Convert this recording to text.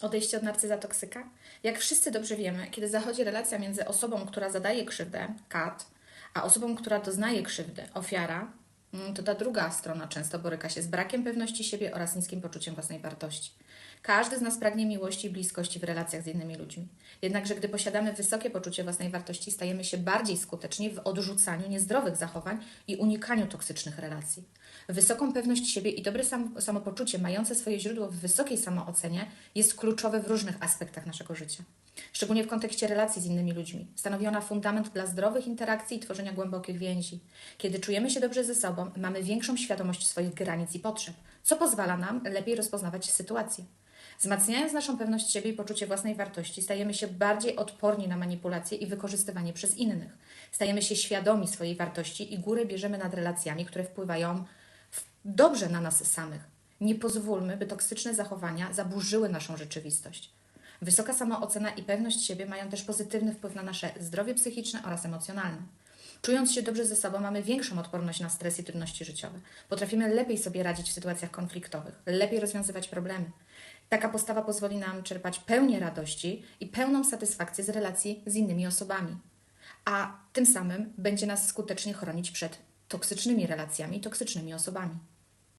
Odejście od narcyza toksyka? Jak wszyscy dobrze wiemy, kiedy zachodzi relacja między osobą, która zadaje krzywdę, kat, a osobą, która doznaje krzywdy, ofiara, to ta druga strona często boryka się z brakiem pewności siebie oraz niskim poczuciem własnej wartości. Każdy z nas pragnie miłości i bliskości w relacjach z innymi ludźmi. Jednakże, gdy posiadamy wysokie poczucie własnej wartości, stajemy się bardziej skuteczni w odrzucaniu niezdrowych zachowań i unikaniu toksycznych relacji. Wysoką pewność siebie i dobre sam, samopoczucie, mające swoje źródło w wysokiej samoocenie, jest kluczowe w różnych aspektach naszego życia. Szczególnie w kontekście relacji z innymi ludźmi. Stanowi ona fundament dla zdrowych interakcji i tworzenia głębokich więzi. Kiedy czujemy się dobrze ze sobą, mamy większą świadomość swoich granic i potrzeb, co pozwala nam lepiej rozpoznawać sytuacje. Wzmacniając naszą pewność siebie i poczucie własnej wartości, stajemy się bardziej odporni na manipulacje i wykorzystywanie przez innych. Stajemy się świadomi swojej wartości i górę bierzemy nad relacjami, które wpływają dobrze na nas samych. Nie pozwólmy, by toksyczne zachowania zaburzyły naszą rzeczywistość. Wysoka samoocena i pewność siebie mają też pozytywny wpływ na nasze zdrowie psychiczne oraz emocjonalne. Czując się dobrze ze sobą, mamy większą odporność na stres i trudności życiowe. Potrafimy lepiej sobie radzić w sytuacjach konfliktowych, lepiej rozwiązywać problemy. Taka postawa pozwoli nam czerpać pełnię radości i pełną satysfakcję z relacji z innymi osobami, a tym samym będzie nas skutecznie chronić przed toksycznymi relacjami toksycznymi osobami.